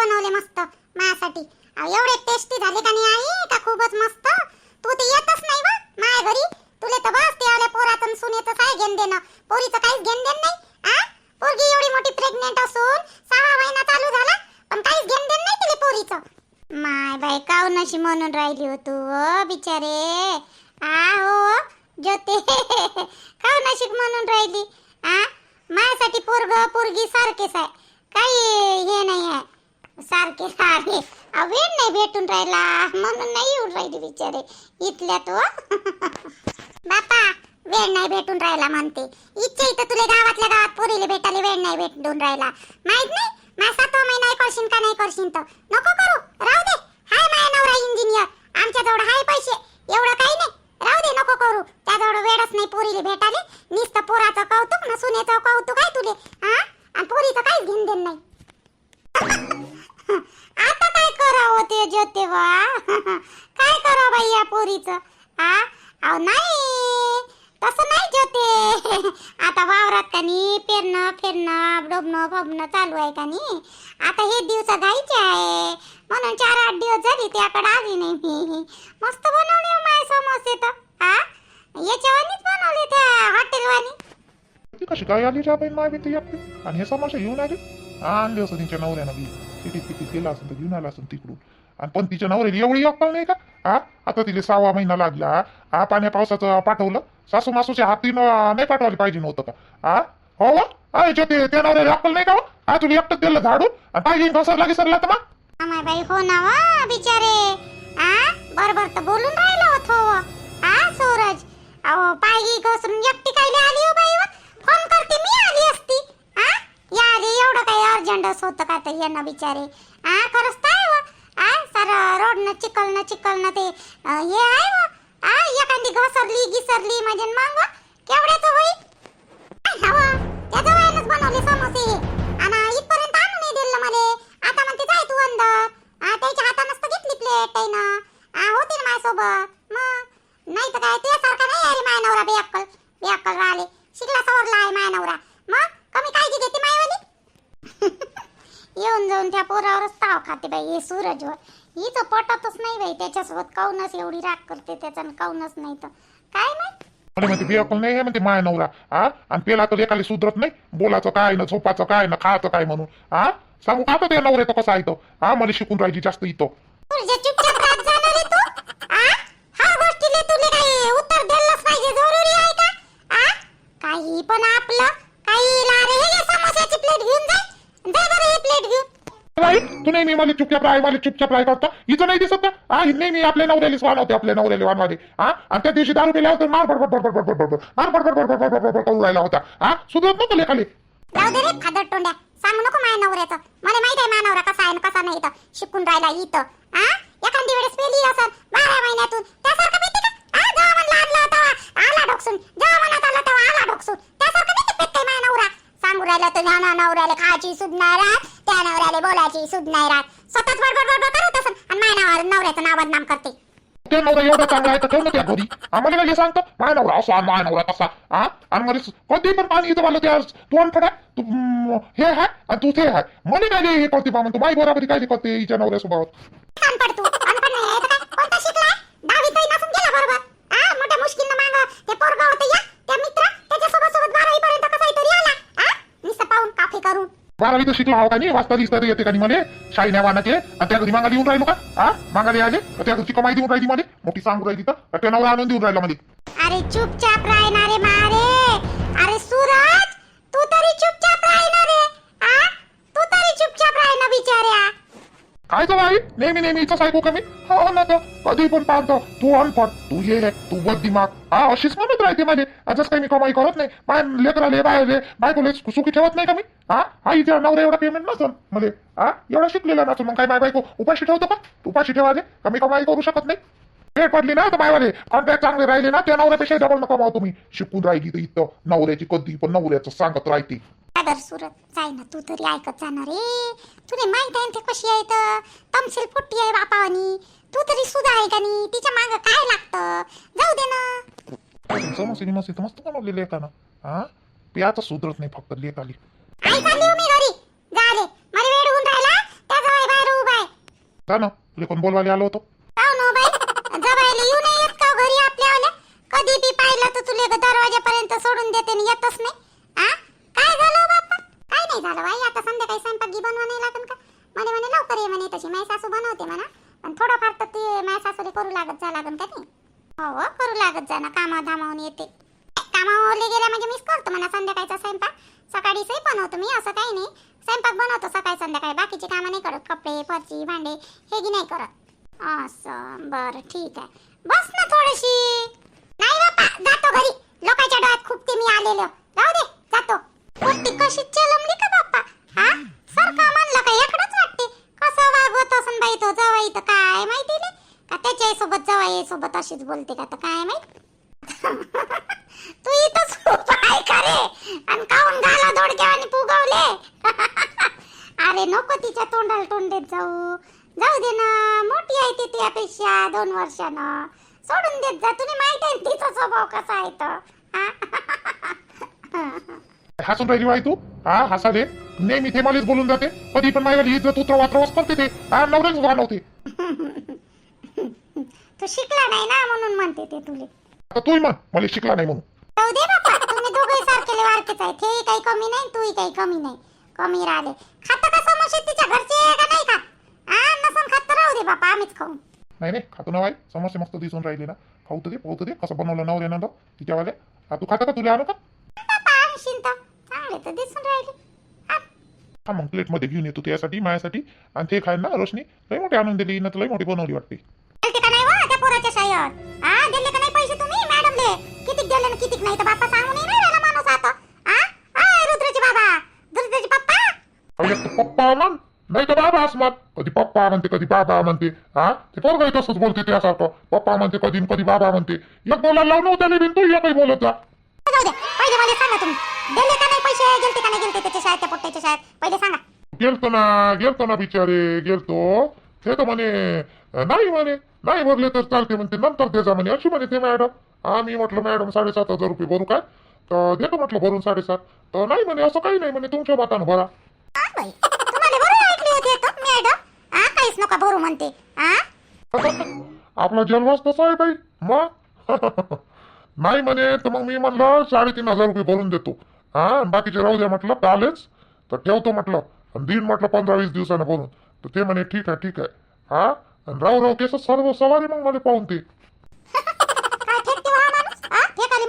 बनवले मस्त माझ्यासाठी एवढे टेस्टी झाले का नाही आई? का खूपच मस्त? तू ते येतच नाही बा माझ्या घरी. तुले तर बस ते आले पोरातून सुनेचं काय घेण देणं? पोरीचं काहीच घेण देण नाही आ? पोरगी एवढी मोठी प्रेग्नेंट असून सहा महिना चालू झाला पण काहीच घेण देण नाही तिले पोरीचं. माय बाय काव नशी म्हणून राहिली हो तू ओ बिचारे? आ हो ज्योते. काव नशीब म्हणून राहिली आ? माझ्यासाठी पोरग पोरगी सारखेच आहे. काही हे नाही आहे. सारखे सारे. वेळ नाही भेटून राहिला. म्हणून नाही येऊन राहिली बिचारे. इथल्या तो. बापा वेळ नाही भेटून राहिला म्हणते. इच्छा इथं तुला गावातल्या गावात पोरीले भेटाले वेळ नाही भेटून राहिला. माहीत नाही? मासा तो महिना आहे करशील का नाही करशील तर. नको करू. राहू दे. हाय माझा नवरा इंजिनियर आमच्या जवळ हाय पैसे. एवढं काही नाही. राहू दे नको करू. त्याजवळ वेळच नाही पोरीले भेटाले नुसतं पोराचं कौतुक न सुनेचं कौतुक आहे तुले हा आणि पोरीचं काहीच घेऊन देण नाही आता काय करावं ते काय करा बाई या पोरीचं? हा अहो नाही. तसं नाही होते आता वावरात कानी पेरणं फिरणं डोबणं फोबणं चालू आहे कानी आता हे दिवस घाईचे आहे. म्हणून चार आठ दिवस झाली त्याकडे आली नाही मी. मस्त बनवले हो माय समोसे तर. हा याच्यावानीच बनवले त्या हॉटेलवानी कशी काय आली माय आणि हे समोसे घेऊन आली? आणले असं तिच्या नवऱ्यानं बी. सिटीत किती गेला असं तर घेऊन आला असं तिकडून. आणि पण तिच्या नवऱ्याला एवढी अक्कल नाही का? हा आता तिला सहावा महिना लागला. हा पाण्या पावसाचं पाठवलं. सासू मासूच्या हातीनं नाही पाठवायला पाहिजे नव्हतं का? हा हो वा? हा याच्या ते त्या नवऱ्याला अक्कल नाही का हो? हा तुला एकटं दिलं झाडून. आणि पाहिजे घसरला की तर मग? बाई हो ना हो, बिचारे. आ बरोबर तर बोलून राहिलो होतो. आ सूरज. अहो पायगी घसरून एकटी कायले आली हो बाई व? फोन करते मी आली असती आ या आली एवढं काही अर्जंटच होतं का तर यांना बिचारे. आ खरंच आहे व. आ सर रोडनं चिकलनं चिकलनं ते अं, हे आहे व. आ एखादी घसरली गिसरली म्हणजे मग व, केवढ्याचं होईल? हवा त्याच्या बनवले समोसे हे. आणि इथपर्यंत आणून नाही दिलं मले. आता म्हणते जाय तू अंदर. आ, त्याच्या हातानंच तर घेतली प्लेट त्यानं. आ, होती ना माझ्यासोबत. मग? नाही तर काय तुझ्यासारखा नाही अरे माय नवरा बेअक्कल. बेअक्कल राहिले. शिकला सवरला आहे माय नवरा. मग? कमी काळजी घेते मायवाली. येऊन जाऊन त्या पोरावरच ताव खाते बाई हे सूरजवर. हिचं पटतच नाही बाई त्याच्यासोबत काऊनच एवढी राग करते त्याच्यानं काऊनच नाही तर. काय नाही मला म्हणते बियाकल नाही आहे म्हणते माय नवरा. हा आणि पेला तर एकाला सुधरत नाही. बोलाचं काय ना झोपाचं काय ना खायचं काय म्हणून. हा सांगू का त्या नवऱ्याचं कसं आहे तो हा मला शिकून राहायची जास्त इथं. तुझ्या चुपचाप राहत जाणार आहे तू आ हा गोष्टीले तुले काही उत्तर द्यायलाच पाहिजे जरुरी आहे का आ काही पण आपलं काही लारे हे घे समोस्याची प्लेट घेऊन जाय जा बरं ही प्लेट घेऊन नाही तू नेहमी मला चुपचाप राह मला चुपचाप राह करता. हिचं नाही दिसत का हा ही नेहमी आपल्या नवऱ्याला वाढवते आपल्या नवऱ्याला वाढवाले हा? आणि त्या दिवशी दारू पिल्यावर तर मार बडबड बडबड बडबड बडबड मार बडबड बडबड बडबड बडबड करून राहिला होता. हा? सुधरत नव्हतं लेखाली. जाऊ दे रे खादर तोंड्या. सांगू नको माझ्या नवऱ्याचं. मला माहीत आहे माझा नवरा कसा आहे कसा नाही इथं. शिकून राहिला इथं. हा? एखादी वेळेस पेली असन बारा महिन्यातून. त्यासारखं माहिती का? आ जेव्हा म्हणलं आणलं तेव्हा आला ढोकसून. जेव्हा मनात आला तेव्हा आला ढोकसून त्यासारखं नाही पेट काय माझा नवरा सांगू राहिला तुझ्या ना नवऱ्याला खायची सुध नाही राहत त्या नवऱ्याला बोलायची सुध नाही राहत. स्वतःच बडबड बडबड करत असन आणि माझ्या नावावर नवऱ्याचं नाव बदनाम करते. ते नवरा एवढा चांगला आहे तर ठेव ना त्या घरी? आम्हाला काय सांगतं माय नवरा असा आणि माय नवरा तसा. हा आणि मला कधी पण पाणी इथं मला त्या तोंड फडा. तू हे आणि मला काय हे करते बा माई बरोबरी काय करते हिच्या नवऱ्यासोबत तर पोरगा होतं या त्या मित्र. त्याच्यासोबत सोबत बारावी पर्यंत कसाही तरी आला. आ नुसतं पाहून काफी करून. बारावी तर शिकला हवा का नाही वाचता दिसता येते का नाही म्हणे शाही नाही वानाचे. आणि त्या घरी मागायला येऊन राहिलो का? हा? मागायला आले? तर त्या घरची कमाई देऊन राहिली म्हणे मोठी सांगू राहिली तर. त्या नवरा आणून देऊन राहिला म्हणे अरे चुपचाप राहणारे मारे. अरे सूरज तू तरी चुपचाप राहणार आ? तू तरी चुपचाप राह ना बिचाऱ्या. काय तर आई नेहमी नेहमी इथंच ऐकू का मी? हो ना तर कधी पण पाहतो. तू अनपड तू रे. तू बद दिमाग. हा अशीच म्हणत राहते माझे. आजच काही मी कमाई करत नाही. माय लेकराले बायले बायकोले सुखी ठेवत नाही का मी? हा? हा इथे नवरा एवढा पेमेंट नसेल. मध्ये हा? एवढा शिकलेला नसून मग काय माय बायको? उपाशी ठेवतो का? उपाशी ठेवाले का मी कमाई करू शकत नाही? पेट पडली ना तर मायवाले कॉन्ट्रॅक्ट चांगले राहिले ना त्या नवऱ्यापेक्षा डबल न कमाव तुम्ही शिकून राहिली तर इथं नवऱ्याची कधी पण नवऱ्याचं सांगत राहते. आदर सुरत जाय ना तू तरी ऐकत जाणार रे. तुला माहीत आहे ते कशी आहे तर तमशील फुट्टी आहे बापावानी. तू तरी सुद्धा आहे का नाही? तिच्या माग काय लागतं? जाऊ दे ना. समोसे गिमोसे तर मस्त बनवले लेखानं हा प्याचं सुधरत नाही फक्त त्या जवळ जा ना तुला कोण बोलवायला आलो होतो नो का कधी बी पाहिलं तर तुले दरवाजापर्यंत सोडून देते आणि येतच नाही आ काय झालं बाप्पा काय नाही झालं बाई आता संध्याकाळी स्वयंपाक गी बनवा नाही लागन का म्हणे म्हणे लवकर ये म्हणे तशी माझी सासू बनवते म्हणा पण थोडंफार तर ते माझ्या सासूला करू लागत जा लागन का नाही हो करू लागत जा ना कामा धामावून येते. कामावरले गेल्या म्हणजे मीच करतो म्हणा संध्याकाळचा स्वयंपाक. सकाळीचही बनवतो मी असं काही नाही. स्वयंपाक बनवतो सकाळी संध्याकाळी. बाकीचे कामं नाही करत. कपडे फरची भांडे हे की नाही करत. असं बरं ठीक आहे. बस ना थोडीशी. नाही बाप्पा जातो घरी. लोकांच्या अशीच बोलते का? तर काय माहीत? तू इथंच उभा आहे का रे? आणि काऊन घाला दोडक्यावानी फुगवले? अरे नको तिच्या तोंडाला तोंड देत जाऊ. जाऊ दे ना मोठी आहे ती त्यापेक्षा दोन वर्षानं. सोडून देत जा तुम्ही माहीत आहे तिचा स्वभाव कसा आहे तर? हसून राहिली बाई तू. हा हसा दे. नेहमी ते मलाच बोलून जाते. कधी पण माझ्या इज्जत उतर वात्रवास करते ते. हा नवऱ्याच वाढवते तू शिकला नाही ना म्हणून म्हणते ते तुले. आता तूही म्हण मला शिकला नाही म्हणून. जाऊ दे बाप्पा तुम्ही दोघे सारखेले वारकेच आहे ते काही कमी नाही तूही काही कमी नाही. कमी राहिले. खाता का समोसे तिच्या घरचे का नाही खात हा नसन खात तर राहू दे बाप्पा आम्हीच खाऊ. नाही नाही खातो ना बाई. समस्या मस्त दिसून राहिली ना. खाऊ तर दे पाहू तर दे कसं बनवलं नवऱ्यानं तो तिच्यावाले. हा तू खाता का तुला आणू का? बाप्पा आणशील तर. चांगले तर दिसून राहिले. हा. मग प्लेटमध्ये घेऊन येतो त्यासाठी माझ्यासाठी आणि ते खायला ना रोशनी लई मोठी आणून दिली ना लई मोठी बनवली वाटते. पोराच्या शाळेत हा दिले का नाही पैसे तुम्ही मॅडमले? कितीक दिले ना कितीक नाही तर बाप्पा सांगून नाही राहिला माणूस आता. हा आय रुद्राचे बाबा रुद्राचे पप्पा? एक तर पप्पा म्हण नाही तर बाबा असणार. कधी पप्पा म्हणते कधी बाबा म्हणते. हा ते पोरगाही तसंच बोलते त्यासारखं. पप्पा म्हणते कधी न कधी बाबा म्हणते. एक बोलायला लावून होत्या बिन तू एकही बोलत जा. जाऊ द्या पहिले मला सांगा तुम्ही. दिले का नाही पैसे गेलते का नाही गेलते त्याच्या शाळेत त्या पोट्ट्याच्या शाळेत? पहिले सांगा. गेलतो ना गेलतो ना बिचारे गेलतो. ते तर म्हणे नाही म्हणे. नाही भरले तर चालते म्हणते. नंतर दे जा म्हणे. अशी म्हणे ते मॅडम. आम्ही म्हटलं मॅडम साडेसात हजार रुपये भरू काय तर देतो म्हटलं भरून साडेसात. तर नाही म्हणे असं काही नाही म्हणे. तुमच्या मतानं भरा. म्हणते. आपला जन्मच तसा आहे बाई. मग नाही म्हणे तर मग मी म्हणलं साडेतीन हजार रुपये भरून देतो. हा बाकीचे राहू द्या म्हटलं कालच तर ठेवतो म्हटलं. आणि दिन म्हटलं पंधरा वीस दिवसानं भरून. तर ते म्हणे ठीक आहे ठीक आहे. हा? आणि राहू राहू केस सर्व सवारी मग मला पाहून ते काय फेकते वा माणूस हा? फेकाले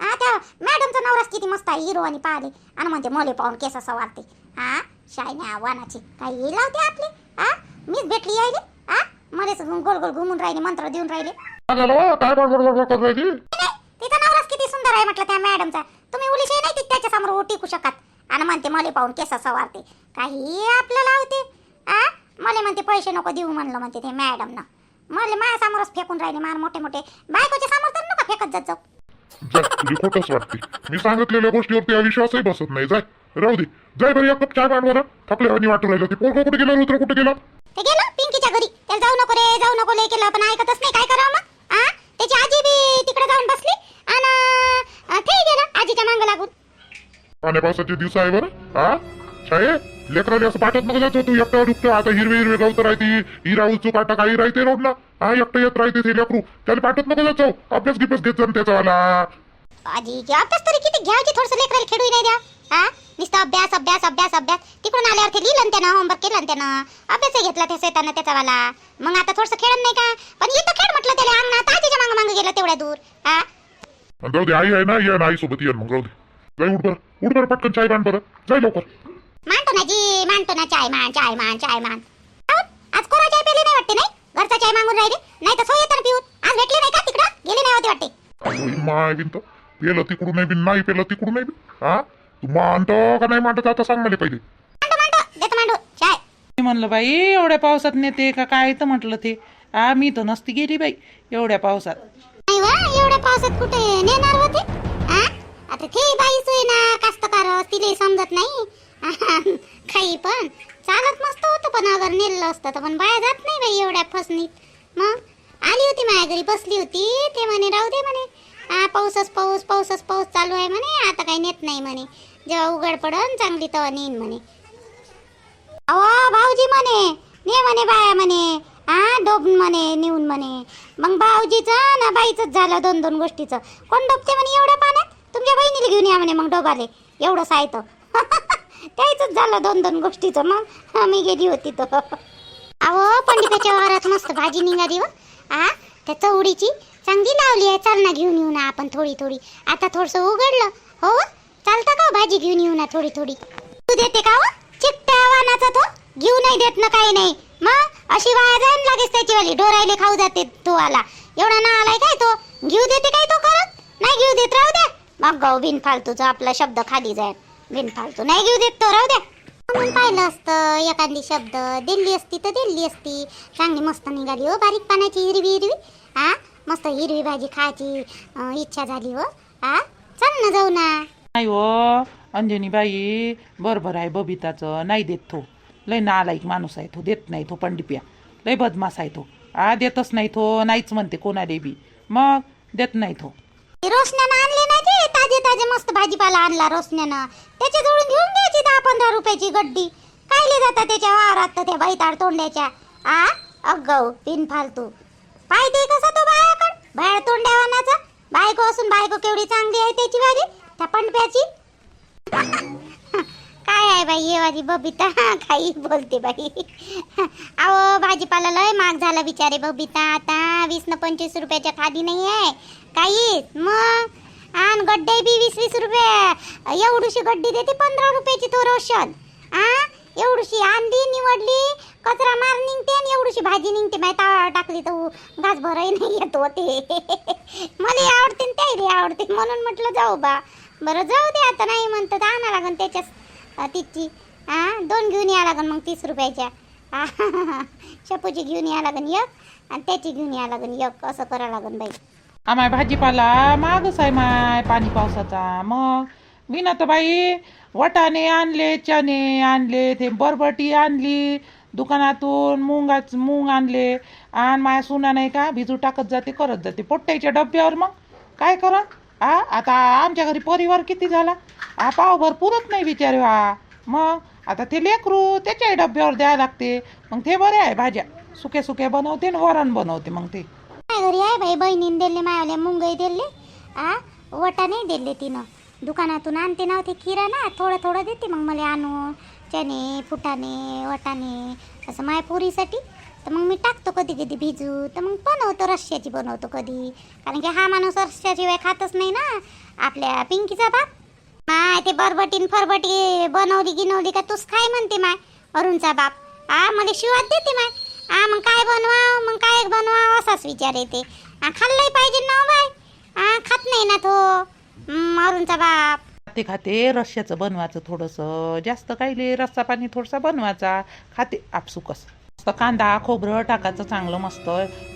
हा त्या मॅडमचा नवराच किती मस्त आहे हिरो आणि पाहिले. आणि म्हणते मोले पाहून केस सवारते. हा? शायन्या वानाची. काही लावते आपली? हा? मीच भेटली यायले? हा? मलेच गोल गोल घुमून राहिले मंत्र देऊन राहिले. काय झालं बा? काय बडबड बडबड करत राहिली? तिचा नवराच किती सुंदर आहे म्हटलं त्या मॅडमचा. तुम्ही उलीशी नाही त्याच्यासमोर टिकू शकत. आणि म्हणते मले पाहून केस सवारते. काही आपलं लावते. आ? मला म्हणते पैसे नको देऊ म्हणलं म्हणते ते मॅडम ना मला माझ्या समोरच फेकून राहिले मार मोठे मोठे. बायकोच्या समोर तर नका फेकत जात जाऊ. जाय तुझी खोटच वाटते. मी सांगितलेल्या गोष्टीवरती हा विश्वासही बसत नाही. जाय राहू दे. जाय बरं एक कप चाय मांड बरं थकले आणि वाटू राहिलं. ते पोरगं कुठे गेलं रुद्र कुठे गेलं? ते गेलं पिंकीच्या घरी. त्याला जाऊ नको रे जाऊ नको ले केलं पण ऐकतच नाही. काय करावं मग? आ? त्याची आजी बी तिकडे जाऊन बसली आणि ते गेलं आजीच्या मांग लागून. पाण्या पावसाचे दिवस आहे बरं. हा छाये लेकराले असं पाठत नको जायचं तू एकटा डुकतं आता हिरवे हिरवे गवत राहते हिरा उचू काटा काही राहते रोड ना हा एकटं येत राहते ते लेकरू. त्याला पाठत नको जायचं अभ्यास गिभ्यास घेत जा ना त्याचा वाला आजी अभ्यास तरी किती घ्यायची थोडस लेकराला खेळू नाही द्या? हा? नुसतं अभ्यास अभ्यास अभ्यास अभ्यास. तिकडून आल्यावर ते लिहिलं त्यानं होमवर्क केलं त्यानं. अभ्यास घेतला त्या शेतानं त्याचा वाला मग आता थोडस खेळत नाही का? पण इथं खेळ म्हटलं त्याला अंगणात आजीच्या मागं मागं गेलं तेवढ्या दूर. हा? जाऊ दे आई आहे ना ये ना आई सोबत ये मग जाऊ दे. जाय उठ बरं. उठ बरं पटकन चाय बांध बरं. जाय लवकर. मानतो ना जी मानतो ना चाय मान चाय मान चाय मान? आज कोणा चाय पेली नाही वाटते नाही? घरचा चाय मागून राहिले नाही तर सोय तर पिऊन. आज भेटले नाही का तिकडं? गेले नाही होते वाटते. माय बिन तर पेलं तिकडून नाही बिन नाही पेलं तिकडून नाही बिन. हा? तू मानतो का नाही मानतो आता सांग मला पहिले. मांडो मांडो देतो मांडो. चाय. मी म्हणलं बाई एवढ्या पावसात नेते का काय तर म्हटलं ते? हा मी तर नसती गेली बाई एवढ्या पावसात. नाही वा एवढ्या पावसात कुठे नेणार होते? आ? आता ते बाईच आहे ना कास्तकार तिले समजत नाही. काही पण. चालत मस्त होतं पण अगर नेलं असतं तर पण बाया जात नाही बाई एवढ्या फसणीत मग? आली होती माझ्या घरी बसली होती. ते म्हणे राहू दे म्हणे. हा पाऊसच पाऊस पाऊसच पाऊस चालू आहे म्हणे. आता काही नेत नाही म्हणे. जेव्हा उघड पडन चांगली तेव्हा नेईन म्हणे. अहो भाऊजी म्हणे ने म्हणे बाया म्हणे. हा डोब म्हणे नेऊन म्हणे. मग भाऊजीचं ना बाईचंच झालं दोन दोन गोष्टीचं. कोण डोबते म्हणे एवढ्या पाण्यात? तुमच्या बहिणीला घेऊन या म्हणे मग डोबाले. एवढं सायतं त्याच झालं दोन दोन गोष्टीचं मग. मी गेली होती तर. अहो पंडिताच्या वावरात मस्त भाजी निघाली व आ त्या चवडीची चांगली लावली आहे. चाल ना घेऊन येऊ ना आपण थोडी थोडी आता थोडंसं उघडलं. हो, हो. चालतं का हो भाजी घेऊन येऊ ना थोडी थोडी तू देते का हो? चिकट्या वानाचा तो? घेऊ नाही देत ना काही नाही. मग अशी वाया जाईन लागेच त्याची वाली डोरायले खाऊ जाते तो आला. एवढा ना आलाय काय तो? घेऊ देते काय तो खरं नाही घेऊ देत राहू द्या मग गाऊ बिन फालतूचा आपला शब्द खाली जाईल. बिन फालतू नाही घेऊ देत तो राहू द्या. म्हणून पाहिलं असतं एखादी शब्द दिल्ली असती तर दिल्ली असती. चांगली मस्त निघाली हो बारीक पाण्याची हिरवी हिरवी. हा मस्त हिरवी भाजी खायची अं, इच्छा झाली हो. हा चल ना जाऊ ना. नाही हो अंजनी बाई बरोबर आहे बबिताचं नाही देत तो. लय नालायक माणूस आहे तो देत नाही तो पंडिप्या. लय बदमास आहे तो. आ देतच नाही तो नाहीच म्हणते कोणाले बी. मग देत नाही तो. रोशन्यानं आणले ते ताजे मस्त भाजीपाला आणला रोसण्यानं. त्याच्या जवळून घेऊन घ्यायची दहा पंधरा रुपयाची गड्डी. कायले जातात त्याच्या वावरात तर त्या बैताड तोंड्याच्या आ? अगौ पिन फालतू. पाहिजे कसा तो बायाकड बाहेर तोंड्यावानाचा बायको असून बायको केवढी चांगली आहे त्याची वाली त्या पणप्याची? काय आहे बाई हे भाजी बबिता? काही बोलते बाई. अहो भाजीपाला लय महाग झाला बिचारे बबिता. आता वीस न पंचवीस रुपयाच्या खाली नाही आहे. काहीच? मग? आणि गड्डे बी वीस वीस रुपये. एवढीशी गड्डी देते पंधरा रुपयाची तो रोशन. आ? एवढीशी आणली निवडली कचरा मार निघते आणि एवढीशी भाजी निघते. माहिती तावा टाकली तर घास भरही नाही येत ते मला आवडते त्याही आवडते. म्हणून म्हटलं जाऊ बा. बरं जाऊ दे आता नाही म्हणतं तर आणा लागन त्याच्याच तिची. हा दोन घेऊन या लागन मग तीस रुपयाच्या. शपूची घेऊन या लागन एक आणि त्याची घेऊन या लागन एक. असं करा लागन बाई. आमाय भाजीपाला मागच आहे माय पाणी पावसाचा. मग मी ना तर बाई वटाणे आणले चणे आणले ते बरबटी आणली दुकानातून मुंगाच मूग आणले. आणि माया सुना नाही का भिजू टाकत जाते करत जाते. पोट्ट्याच्या डब्यावर मग काय करा? आ आता आमच्या घरी परिवार किती झाला? आ पावभर पुरत नाही बिचारे हा मग आता ते लेकरू त्याच्याही डब्यावर द्यावं लागते. मग ते बरे आहे भाज्या. सुक्या सुक्या बनवते आणि वरण बनवते मग ते. माझ्या घरी आहे बाई बहिणीने दिले मायाले मुंगई दिले. आ वटा नाही दिले तिनं. दुकानातून आणते नव्हते किराणा थोडं थोडं देते मग मला आणून. चणे फुटाणे वटाणे असं माय पुरीसाठी. तर मग मी टाकतो कधी कधी भिजू. तर मग बनवतो रश्श्याची बनवतो कधी. कारण की हा माणूस रश्श्याशिवाय खातच नाही ना. आपल्या पिंकीचा बाप. माय ते बरबटीन फरबटी बनवली गिनवली का तूच खाय म्हणते माय? अरुणचा बाप. आ मला शिवात देते माय. आ मग काय बनवा मग काय बनवा असाच विचार येते. आ खाल्लंही पाहिजे ना हो बाय आ खात नाही ना तो. मारूनचा बाप. खाते खाते रश्श्याचं बनवायचं थोडंसं. जास्त काही रस्सा पाणी थोडसा बनवायचा. खाते. आपसुकस मस्त कांदा खोबरं टाकायचं चांगलं मस्त.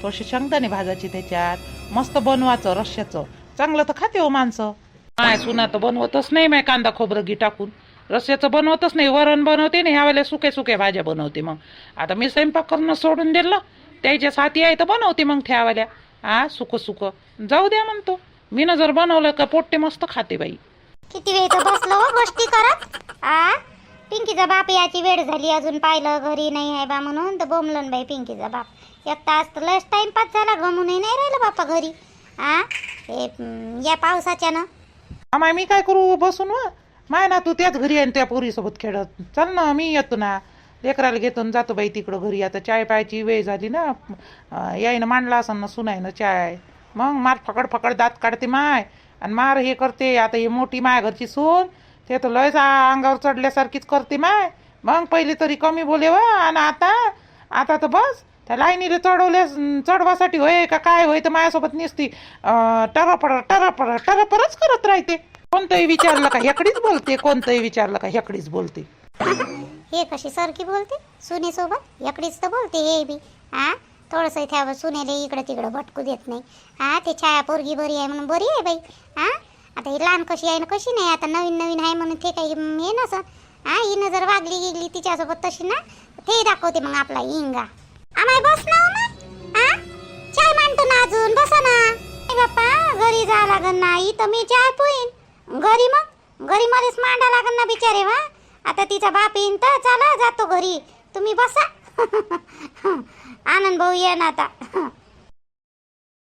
थोडीशी शेंगदाणे भाजायची त्याच्यात. मस्त बनवायचं रश्श्याचं. चांगलं तर खाते हो माणसं. माय सुना तर बनवतच नाही माय कांदा खोबरं घी टाकून. रस्स्याचं बनवतच नाही वरण बनवते ना ह्या वेळेला सुके सुके भाज्या बनवते मग. आता मी स्वयंपाक करणं सोडून दिलं त्याच्या साथी आहे तर बनवते मग ठेवाल्या हा सुकं सुकं. जाऊ द्या म्हणतो. मीनं जर बनवलं का पोट्टे मस्त खाते बाई. किती वेळ बसलो हो गोष्टी करत? आ? पिंकीचा बाप याची वेळ झाली अजून पाहिलं घरी नाही आहे बा म्हणून तर बोमलन बाई पिंकीचा बाप. एक तास तर लस टाइमपास झाला गमूनही नाही राहिलं बापा घरी. आ? हे या पावसाच्यानं. आम्हा मी काय करू? बसून वा. माय ना तू त्याच घरी आहे न त्या पोरीसोबत खेळत. चल ना मी येतो ना. लेकराला घेतो जातो बाई तिकडं घरी. आता चाय प्यायची वेळ झाली ना. अं, याईनं मांडला असं ना सुनायनं चाय. मग मार फकड फकड दात काढते माय. आणि मार हे करते. आता ही मोठी माय घरची सून ते तर लयच आ- अंगावर चढल्यासारखीच करते माय. मग पहिले तरी कमी बोले व. आणि आता आता तर बस. त्या लाईनीला चढवल्या चढवासाठी होय का काय होय तर माझ्यासोबत निसती. टरापड टरापड टरापरच करत राहते. कोणतंही विचारलं का? हेकडीच बोलते कोणतंही विचारलं का? हेकडीच बोलते. हे कशी सारखी बोलते? सुनेसोबत एकडीच तर बोलते हे बी. आ? थोडंसं त्या सुनेले इकडं तिकडं भटकू देत नाही. हा ते छाया पोरगी बरी आहे म्हणून बरी आहे बाई. हा आता ही लहान कशी आहे ना कशी नाही? आता नवीन नवीन आहे म्हणून ते काही हे नसं. हा हिनं जर वागली गेली तिच्यासोबत तशी ना? ते दाखवते मग आपला इंगा. आम्हाला बस ना मग हा चाय मांडतो ना अजून. बसा ना. ए बाप्पा घरी जा लागन ना. इथं मी चाय पोईन. घरी मग? घरी मध्येच मांडा लागन ना बिचारे वा आता तिचा बाप येईन तर चला जातो घरी. तुम्ही बसा. आनंद भाऊ ये ना आता.